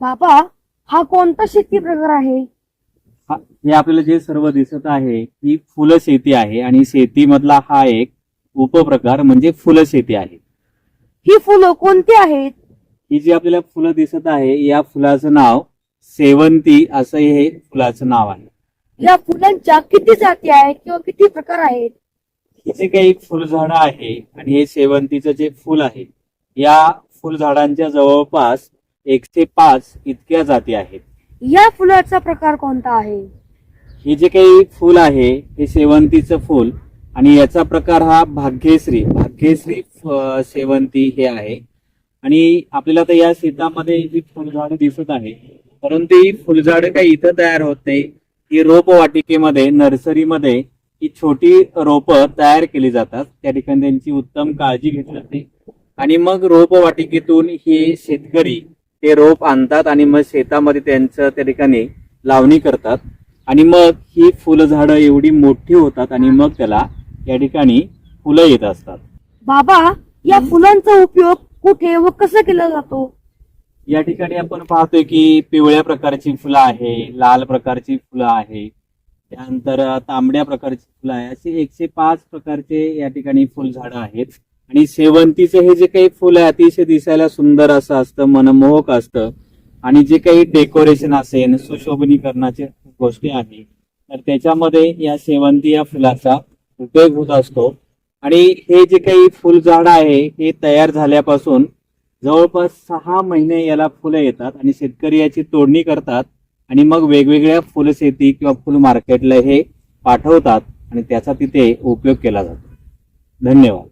बाबा हा कोणता शेती प्रकार आहे? हा- हे आपल्याला जे सर्व दिसत आहे ही फुलं शेती आहे आणि शेतीमधला हा एक उपप्रकार म्हणजे फुलं शेती आहे. ही फुलं कोणती आहेत? ही जी आपल्याला फुलं दिसत आहे या फुलाचं नाव सेवंती असं हे फुलाचं नाव आहे. या फुलांच्या किती जाती आहेत किंवा किती प्रकार आहेत? ही जे काही फुलझाडं आहे आणि हे सेवंतीचं जे फुल आहे या फुलझाडांच्या जवळपास एकशे पाच इतक्या जाती आहेत. या फुलाचा प्रकार कोणता आहे? हे जे काही फुल आहे हे सेवंतीचं फुल आणि याचा प्रकार हा भाग्यश्री भाग्यश्री सेवंती हे आहे. आणि आपल्याला तर या शेतामध्ये जी फुलझाडं दिसत आहे परंतु ही फुलझाडं काही इथं तयार होत नाही. ही रोप वाटिकेमध्ये नर्सरीमध्ये ही छोटी रोपं तयार केली जातात. त्या ठिकाणी त्यांची उत्तम काळजी घेतली जाते. आणि मग रोप वाटिकेतून हे शेतकरी ते रोप आणतात आणि मग शेतामध्ये त्यांचं त्या ठिकाणी लावणी करतात. आणि मग ही फुलझाडं एवढी मोठी होतात आणि मग त्याला या ठिकाणी फुलं येत असतात. बाबा या फुलांचा उपयोग कुठे व कसा केला जातो? या ठिकाणी आपण पाहतोय की पिवळ्या प्रकारची फुलं आहे लाल प्रकारची फुलं आहे त्यानंतर तांबड्या प्रकारची फुलं आहे. असे एकशे पाच प्रकारचे या ठिकाणी फुलझाडं आहेत. आणि शेवंतीचं हे जे काही फुल आहे अतिशय दिसायला सुंदर असं असतं मनमोहक असतं. आणि जे काही डेकोरेशन असेल सुशोभनीकरणाचे गोष्टी आहे तर त्याच्यामध्ये या शेवंती या फुलाचा उपयोग होत असतो. आणि हे जे काही फुलझाड आहे हे तयार झाल्यापासून जवळपास सहा महिने याला फुलं येतात आणि शेतकरी याची तोडणी करतात आणि मग वेगवेगळ्या फुलशेती किंवा फुल मार्केटला हे पाठवतात आणि त्याचा तिथे उपयोग केला जातो. धन्यवाद.